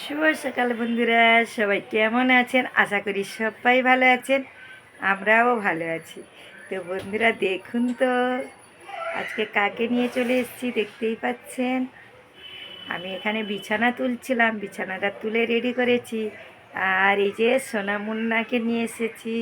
শুভ সকাল বন্ধুরা, সবাই কেমন আছেন? আশা করি সবাই ভালো আছেন, আমরাও ভালো আছি। তো বন্ধুরা, দেখুন তো, আজকে কাকে নিয়ে চলে এসেছি দেখতেই পাচ্ছেন। আমি এখানে বিছানা তুলছিলাম, বিছানাটা তুলে রেডি করেছি। আর এই যে সোনা মুন্নাকে নিয়ে এসেছি।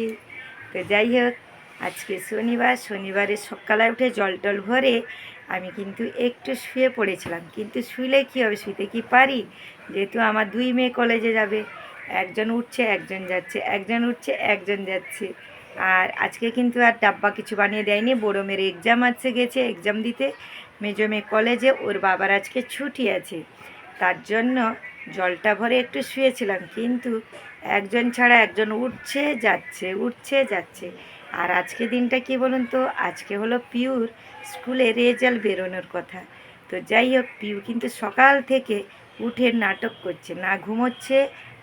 তো যাই হোক আজকে শনিবার, শনিবারে সকালে উঠে জল টল ভরে আমি কিন্তু একটু শুয়ে পড়েছিলাম। কিন্তু শুলে কী হবে? শুতে কি পারি? যেহেতু আমার দুই মেয়ে কলেজে যাবে, একজন উঠছে, একজন যাচ্ছে, একজন উঠছে, একজন যাচ্ছে। আর আজকে কিন্তু আর ডাব্বা কিছু বানিয়ে দেয়নি, বড়ো মেয়ের এক্সাম আছে গেছে এক্সাম দিতে। মেজো মেয়ে কলেজে, ওর বাবার আজকে ছুটি আছে। তার জন্য জলটা ভরে একটু শুয়েছিলাম। কিন্তু একজন ছাড়া একজন উঠছে, যাচ্ছে উঠছে, যাচ্ছে। আর আজকে দিনটা কি বলুন তো? আজকে হলো পিউর স্কুলে রেজাল্ট বেরোনোর কথা। তো যাই হোক, পিউ কিন্তু সকাল থেকে উঠে নাটক করছে। না ঘুমোচ্ছে,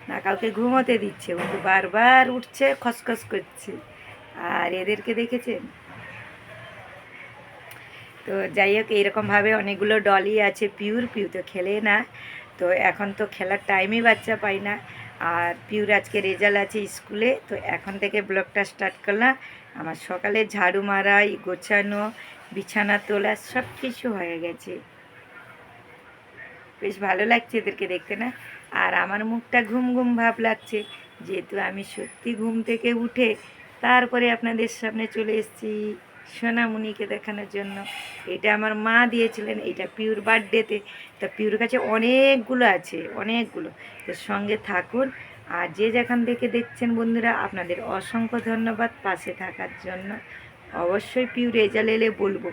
না কাউকে ঘুমোতে দিচ্ছে। ও বারবার উঠছে, খসখস করছে। আর এদেরকে দেখেছেন? তো যাই হোক এইরকমভাবে অনেকগুলো ডলই আছে পিউর। পিউ তো খেলে না। তো এখন তো খেলার টাইমই বাচ্চা পাই না। আর পিউর আজকে রেজাল্ট আছে স্কুলে। তো এখন থেকে ব্লগটা স্টার্ট করলাম। আমার সকালে ঝাড়ু মারা এই গোছানো, বিছানা তোলা, সব কিছু হয়ে গেছে। বেশ ভালো লাগছে এদেরকে দেখতে না? আর আমার মুখটা ঘুম ঘুম ভাব লাগছে। যেহেতু আমি সত্যি ঘুম থেকে উঠে তারপরে আপনাদের সামনে চলে এসেছি সোনামণিকে দেখানোর জন্য। এটা আমার মা দিয়েছিলেন, এটা পিউর বার্থডেতে। তা পিউর কাছে অনেকগুলো আছে, অনেকগুলো। তো সঙ্গে থাকুন আর যে যেখান থেকে দেখছেন বন্ধুরা, আপনাদের অসংখ্য ধন্যবাদ পাশে থাকার জন্য। অবশ্যই পিউ রেজাল্ট এলে বলব,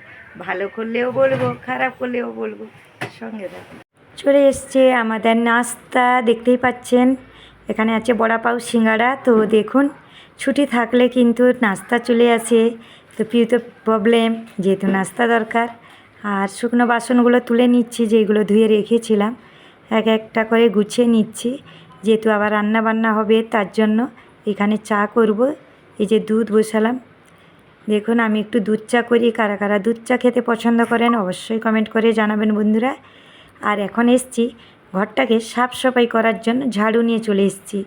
ভালো করলেও বলব, খারাপ করলেও বলব, সঙ্গে থাকুন। চলে এসছে আমাদের নাস্তা, দেখতেই পাচ্ছেন, এখানে আছে বড়া পাউ সিঙ্গাড়া। তো দেখুন, ছুটি থাকলে কিন্তু নাস্তা চলে আসে। তো পিউ তো প্রবলেম যেহেতু নাস্তা দরকার। আর শুকনো বাসনগুলো তুলে নিচ্ছি, যেগুলো ধুয়ে রেখেছিলাম, এক একটা করে গুছিয়ে নিচ্ছি। যেহেতু আবার রান্না বান্না হবে তার জন্য এখানে চা করব। এই যে দুধ বসালাম। দেখুন, আমি একটু দুধ চা করি। কারা কারা দুধ চা খেতে পছন্দ করেন অবশ্যই কমেন্ট করে জানাবেন বন্ধুরা। আর এখন এসছি ঘরটাকে সাফ সাফাই করার জন্য ঝাড়ু নিয়ে চলে এসেছি।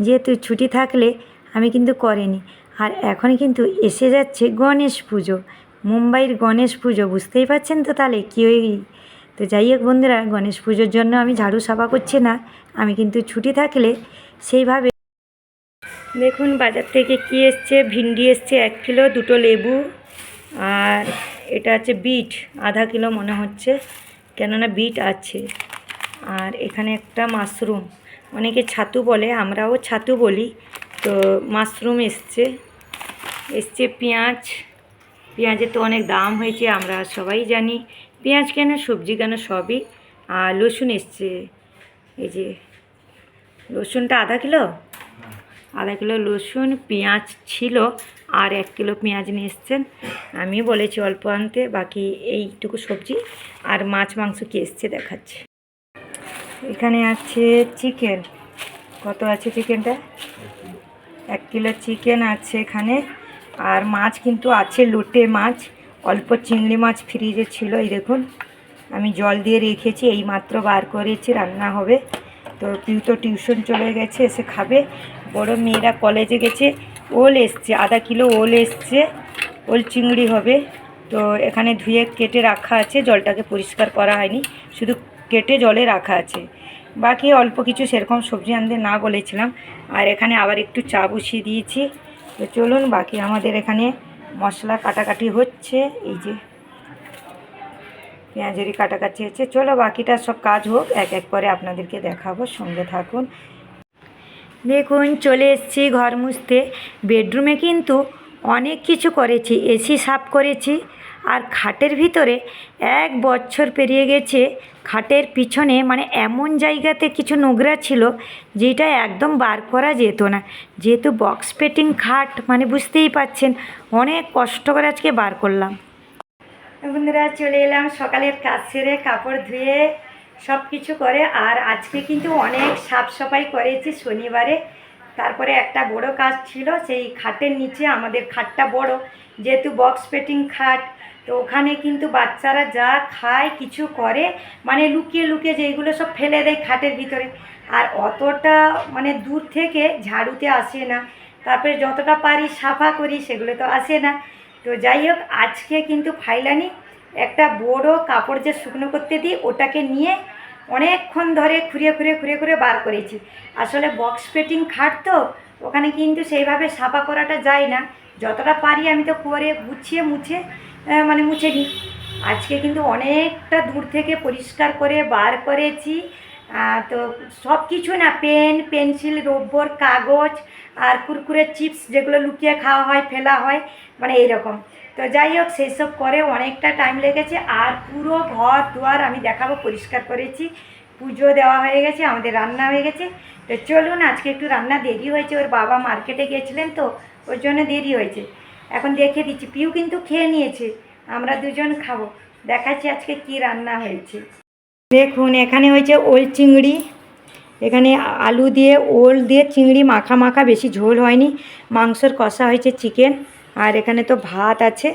যেহেতু ছুটি থাকলে আমি কিন্তু করিনি। আর এখন কিন্তু এসে যাচ্ছে গণেশ পুজো। মুম্বাইয়ের গণেশ পুজো, বুঝতেই পারছেন তো তাহলে কী ওই তো যাই হোক বন্ধুরা, গণেশ পুজোর জন্য আমি ঝাড়ু সাফা করছি না, আমি কিন্তু ছুটি থাকলে সেইভাবে দেখুন বাজার থেকে কি এসছে, ভিন্ডি এসছে এক কিলো, দুটো লেবু আর এটা আছে বিট, আধা কিলো মনে হচ্ছে, কেননা বিট আছে। আর এখানে একটা মাশরুম, অনেকে ছাতু বলে, আমরাও ছাতু বলি, তো মাশরুম এসছে এসছে পেঁয়াজ, পেঁয়াজের তো অনেক দাম হয়েছে, আমরা সবাই জানি পেঁয়াজ কেন, সবজি কেন সবই? আর রসুন এসছে। এই যে, রসুনটা আধা কিলো? আধা কিলো রসুন, পেঁয়াজ ছিল, আর এক কিলো পেঁয়াজ নিয়ে এসছেন। আমি বলেছি অল্প আনতে, বাকি এইটুকু সবজি আর মাছ, মাংস কি এসছে দেখাচ্ছে। এখানে আছে চিকেন। কত আছে চিকেনটা? এক কিলো চিকেন আছে এখানে। আর মাছ কিন্তু আছে, লোটে মাছ। অল্প চিংড়ি মাছ ফ্রিজে ছিল, এই দেখুন। আমি জল দিয়ে রেখেছি, এই মাত্র বার করেছি, রান্না হবে। তো পিউ তো টিউশন চলে গেছে, এসে খাবে। বড় মেয়েরা কলেজে গেছে, ওল এসছে, আধা কিলো ওল এসছে, ওল চিংড়ি হবে। তো এখানে ধুয়ে কেটে রাখা আছে, জলটাকে পরিষ্কার করা হয়নি, শুধু কেটে জলে রাখা আছে। বাকি অল্প কিছু সেরকম সবজি আনতে না বলেছিলাম। আর এখানে আবার একটু চা বসিয়ে দিয়েছি। তো চলুন, বাকি আমাদের এখানে মশলা কাটাকাটি হচ্ছে, এই যে পেঁয়াজেরই কাটাকাটি হচ্ছে। চলো বাকিটা সব কাজ হোক, এক এক করে আপনাদেরকে দেখাবো, সঙ্গে থাকুন। দেখুন, চলে এসছি ঘর মুছতে। বেডরুমে কিন্তু অনেক কিছু করেছি, এসি সাফ করেছি। আর খাটের ভিতরে এক বছর পেরিয়ে গেছে, খাটের পিছনে মানে এমন জায়গাতে কিছু নোংরা ছিল যেটা একদম বার করা যেত না। যেহেতু বক্স পেটিং খাট মানে বুঝতেই পাচ্ছেন, অনেক কষ্ট করে আজকে বার করলাম। বন্ধুরা, চলে এলাম সকালের কাজ সেরে, কাপড় ধুয়ে সব কিছু করে, আর আজকে কিন্তু অনেক সাফ সাফাই করেছি শনিবারে। তারপরে একটা বড় কাজ ছিল, সেই খাটের নিচে আমাদের খাটটা বড়, যেহেতু বক্স পেটিং খাট তো ওখানে কিন্তু বাচ্চারা যা খায়, কিছু করে মানে লুকিয়ে লুকিয়ে যেইগুলো সব ফেলে দেয় খাটের ভিতরে। আর অতটা মানে দূর থেকে ঝাড়ুতে আসে না। তারপরে যতটা পারি সাফা করি, সেগুলো তো আসে না। তো যাই হোক, আজকে কিন্তু ফাইলানি একটা বড় কাপড় যে শুকনো করতে দিই, ওটাকে নিয়ে অনেকক্ষণ ধরে খুঁড়িয়ে খুঁড়িয়ে খুঁড়িয়ে খুঁড়িয়ে বার করেছি। আসলে বক্স পেটিং খাট তো, ওখানে কিন্তু সেইভাবে সাফা করাটা যায় না। যতটা পারি আমি তো করে গুছিয়ে মুছে মানে মুছে নিই আজকে কিন্তু অনেকটা দূর থেকে পরিষ্কার করে বার করেছি। তো সব কিছু না, পেন, পেন্সিল, রব্বর, কাগজ আর কুরকুরে চিপস যেগুলো লুকিয়ে খাওয়া হয়, ফেলা হয় মানে এইরকম। তো যাই হোক সেই সব করে অনেকটা টাইম লেগেছে আর পুরো ঘর দুয়ার আমি দেখাবো, পরিষ্কার করেছি। পুজো দেওয়া হয়ে গেছে, আমাদের রান্না হয়ে গেছে। তো চলুন, আজকে একটু রান্না দেরি হয়েছে, ওর বাবা মার্কেটে গিয়েছিলেন তো, ওর জন্য দেরি হয়েছে। এখন দেখে দিচ্ছি, পিউ কিন্তু খেয়ে নিয়েছে। আমরা দুজন খাব। দেখাচ্ছি আজকে কি রান্না হয়েছে। দেখুন, এখানে হয়েছে ওল চিংড়ি। এখানে আলু দিয়ে, ওল দিয়ে চিংড়ি মাখা মাখা, বেশি ঝোল হয়নি। মাংসর কষা হয়েছে চিকেন। আর এখানে তো ভাত আছে।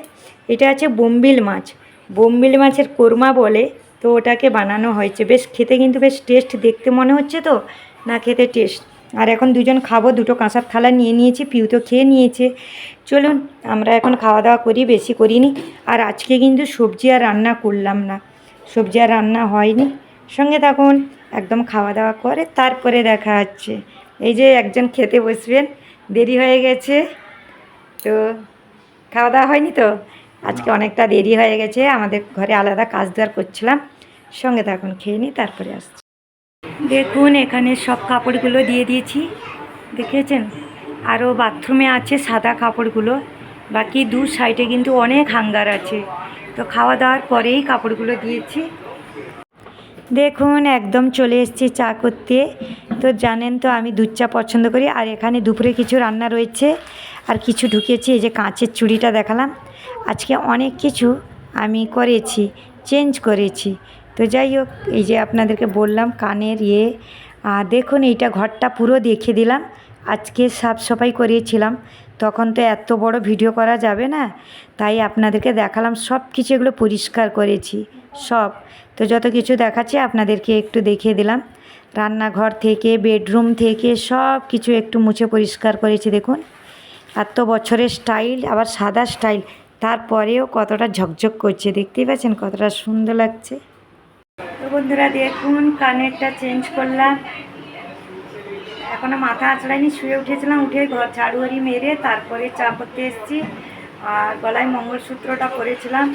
এটা আছে বোম্বিল মাছ। বোম্বিল মাছের কোরমা বলে, তো ওটাকে বানানো হয়েছে। বেশ খেতে কিন্তু বেশ টেস্ট দেখতে মনে হচ্ছে তো? না খেতে টেস্ট আর এখন দুজন খাব দুটো কাঁসার থালা নিয়ে নিয়েছি পিউ তো খেয়ে নিয়েছে। চলুন আমরা এখন খাওয়া দাওয়া করি বেশি করিনি। আর আজকে কিন্তু সবজি আর রান্না করলাম না। সবজি আর রান্না হয়নি। সঙ্গে থাকুন একদম খাওয়া দাওয়া করে তারপরে দেখা হচ্ছে। এই যে একজন খেতে বসবেন দেরি হয়ে গেছে। তো খাওয়া দাওয়া হয়নি তো? আজকে অনেকটা দেরি হয়ে গেছে আমাদের ঘরে আলাদা কাজ দার করছিলাম। সঙ্গে থাকুন খেয়ে নিই তারপরে আসছি। দেখুন, এখানে সব কাপড়গুলো দিয়ে দিয়েছি। দেখেছেন? আরও বাথরুমে আছে সাদা কাপড়গুলো। বাকি দু সাইডে কিন্তু অনেক হাঙ্গার আছে। তো খাওয়া দাওয়ার পরেই কাপড়গুলো দিয়েছি। দেখুন, একদম চলে এসেছি চা করতে। তো জানেন তো, আমি দুধ চা পছন্দ করি। আর এখানে দুপুরে কিছু রান্না রয়েছে। আর কিছু ঢুকিয়েছি এই যে কাঁচের চুড়িটা দেখালাম। আজকে অনেক কিছু আমি করেছি, চেঞ্জ করেছি। তো যাই হোক, এই যে আপনাদেরকে বললাম কানের ইয়ে আর দেখুন এইটা ঘরটা পুরো দেখে দিলাম। আজকে সাফ সাফাই করিয়েছিলাম। তখন তো এত বড় ভিডিও করা যাবে না। তাই আপনাদেরকে দেখালাম, সব কিছু এগুলো পরিষ্কার করেছি, সব। তো যত কিছু দেখাচ্ছি আপনাদেরকে একটু দেখিয়ে দিলাম। রান্নাঘর থেকে, বেডরুম থেকে সব কিছু একটু মুছে পরিষ্কার করেছি, দেখুন। এত বছরের স্টাইল, আবার সাদা স্টাইল। তারপরেও কতটা ঝকঝক করছে, দেখতেই পাচ্ছেন কতটা সুন্দর লাগছে। বন্ধুরা দেখুন, কানেরটা চেঞ্জ করলাম। এখনও মাথা আঁচড়াইনি শুয়ে উঠেছিলাম, উঠে ঘর ঝাড়ুয়ারি মেরে তারপরে চা করতে এসেছি। আর গলায় মঙ্গলসূত্রটা পরেছিলাম।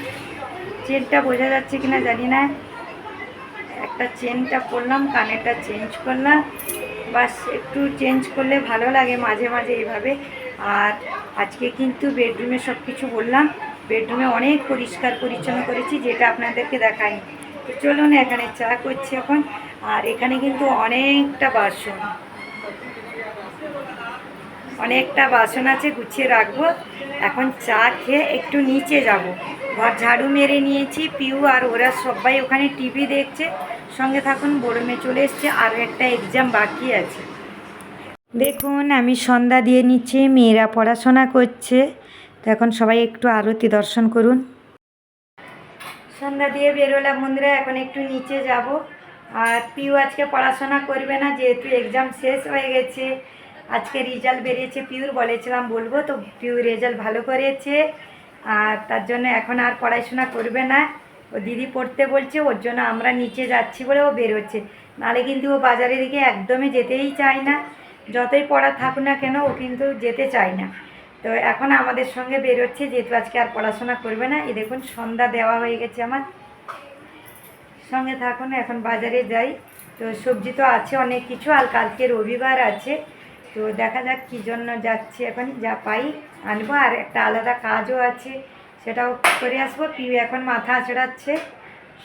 চেনটা বোঝা যাচ্ছে কিনা জানি না। একটা চেনটা পরলাম, কানেরটা চেঞ্জ করলাম। বাস, একটু চেঞ্জ করলে ভালো লাগে মাঝে মাঝে এইভাবে। আর আজকে কিন্তু বেডরুমে সব কিছু বললাম। বেডরুমে অনেক পরিষ্কার পরিচ্ছন্ন করেছি, যেটা আপনাদেরকে দেখাই। তো চলুন এখানে চা করছি এখন। আর এখানে কিন্তু অনেকটা বাসন। অনেকটা বাসন আছে, গুছিয়ে রাখব। এখন চা খেয়ে একটু নিচে যাব। ঘর ঝাড়ু মেরে নিয়েছি, পিউ আর ওরা সবাই ওখানে টিভি দেখছে। সঙ্গে থাকুন, বড় মেয়ে চলে এসছে আরও একটা এক্সাম বাকি আছে। দেখুন, আমি সন্ধ্যা দিয়ে নিচ্ছি, মেয়েরা পড়াশোনা করছে। তো এখন সবাই একটু আরতি দর্শন করুন। সন্ধ্যা দিয়ে বেরোলাম বন্ধুরা, এখন একটু নিচে যাব। আর পিউ আজকে পড়াশোনা করবে না, যেহেতু এক্সাম শেষ হয়ে গেছে। আজকে রেজাল্ট বেরিয়েছে পিউর, বলেছিলাম বলব, তো পিউ রেজাল্ট ভালো করেছে। আর তার জন্য এখন আর পড়াশোনা করবে না। ও দিদি পড়তে বলছে, ওর জন্য আমরা নিচে যাচ্ছি বলে ও বেরোচ্ছে। নাহলে কিন্তু ও বাজারের দিকে একদমই যেতেই চায় না। যতই পড়া থাকুক না কেন, ও কিন্তু যেতে চায় না। তো এখন আমাদের সঙ্গে বেরোচ্ছে, যেহেতু আজকে আর পড়াশোনা করবে না। এই দেখুন, সন্ধ্যা দেওয়া হয়ে গেছে আমার। সঙ্গে থাকুন, এখন বাজারে যাই। তো সবজি তো আছে, অনেক কিছু, আর কালকে রবিবার আছে। তো দেখা যাক কী জন্য যাচ্ছি এখন, যা পাই আনব। আর একটা আলাদা কাজও আছে, সেটাও করে আসব। পিউ এখন মাথা আঁচড়াচ্ছে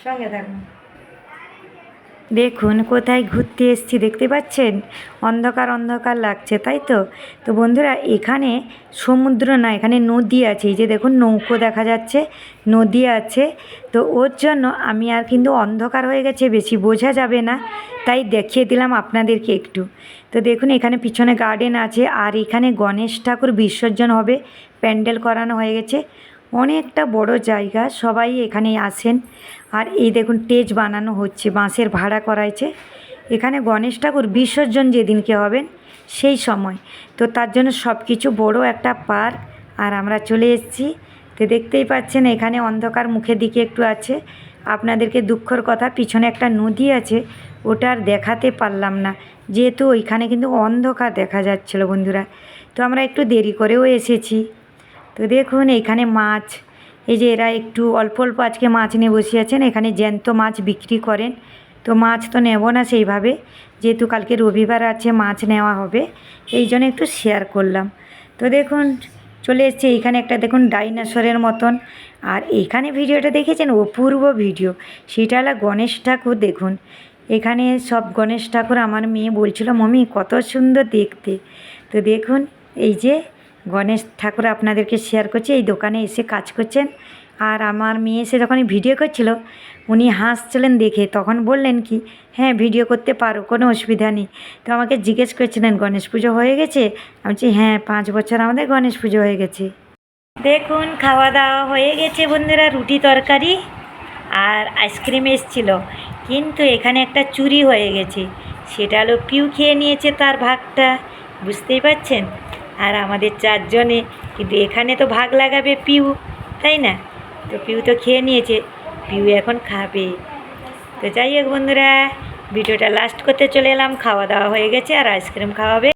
সঙ্গে থাকুন। দেখুন, কোথায় ঘুরতে এসেছি দেখতে পাচ্ছেন? অন্ধকার অন্ধকার লাগছে, তাই তো? তো বন্ধুরা, এখানে সমুদ্র না, এখানে নদী আছে। এই যে দেখুন, নৌকো দেখা যাচ্ছে, নদী আছে। তো ওর জন্য আমি আর কিন্তু অন্ধকার হয়ে গেছে, বেশি বোঝা যাবে না। তাই দেখিয়ে দিলাম আপনাদেরকে একটু। তো দেখুন, এখানে পিছনে গার্ডেন আছে, আর এখানে গণেশ ঠাকুর বিসর্জন হবে। প্যান্ডেল করানো হয়ে গেছে। অনেকটা বড় জায়গা, সবাই এখানে আসেন। আর এই দেখুন টেজ বানানো হচ্ছে, বাঁশের ভাড়া করাইছে। এখানে গণেশ ঠাকুর বিসর্জন যেদিনকে হবেন, সেই সময়। তো তার জন্য সব কিছু বড় একটা পার্ক। আর আমরা চলে এসেছি। তো দেখতেই পাচ্ছেন, এখানে অন্ধকার মুখের দিকে একটু আছে। আপনাদেরকে দুঃখর কথা, পিছনে একটা নদী আছে, ওটা আর দেখাতে পারলাম না। যেহেতু ওইখানে কিন্তু অন্ধকার দেখা যাচ্ছিল বন্ধুরা। তো আমরা একটু দেরি করেও এসেছি। তো দেখুন, এখানে মাছ। এই যে এরা একটু অল্প অল্প আজকে মাছ নিয়ে বসে আছেন। এখানে জ্যান্ত মাছ বিক্রি করেন। তো মাছ তো নেব না সেইভাবে। যেহেতু কালকে রবিবার আছে, মাছ নেওয়া হবে। এই জন্য একটু শেয়ার করলাম। তো দেখুন, চলে এসছে। এইখানে একটা দেখুন ডাইনোসরের মতন। আর এইখানে ভিডিওটা দেখেছেন? অপূর্ব ভিডিও। সেটা হলো গণেশ ঠাকুর দেখুন। এখানে সব গণেশ ঠাকুর আমার মেয়ে বলছিল মমি কত সুন্দর দেখতে। তো দেখুন, এই যে গণেশ ঠাকুর আপনাদেরকে শেয়ার করছি, এই দোকানে এসে কাজ করছেন। আর আমার মেয়ে এসে যখন ভিডিও করছিল, উনি হাসছিলেন দেখে, তখন বললেন কি হ্যাঁ ভিডিও করতে পারো, কোনো অসুবিধা নেই। তো আমাকে জিজ্ঞেস করছিলেন, গণেশ পুজো হয়ে গেছে? আমি বলছি হ্যাঁ পাঁচ বছর আমাদের গণেশ পুজো হয়ে গেছে। দেখুন খাওয়া দাওয়া হয়ে গেছে বন্ধুরা, রুটি তরকারি আর আইসক্রিম এসছিল। কিন্তু এখানে একটা চুরি হয়ে গেছে। সেটা হলো পিউ খেয়ে নিয়েছে তার ভাগটা, বুঝতেই পারছেন? আর আমাদের চারজনে কিন্তু এখানে তো ভাগ লাগাবে পিউ, তাই না? তো পিউ তো খেয়ে নিয়েছে, পিউ এখন খাবে। তো যাই হোক বন্ধুরা, ভিডিওটা লাস্ট করতে চলে এলাম, খাওয়া দাওয়া হয়ে গেছে আর আইসক্রিম খাওয়াবে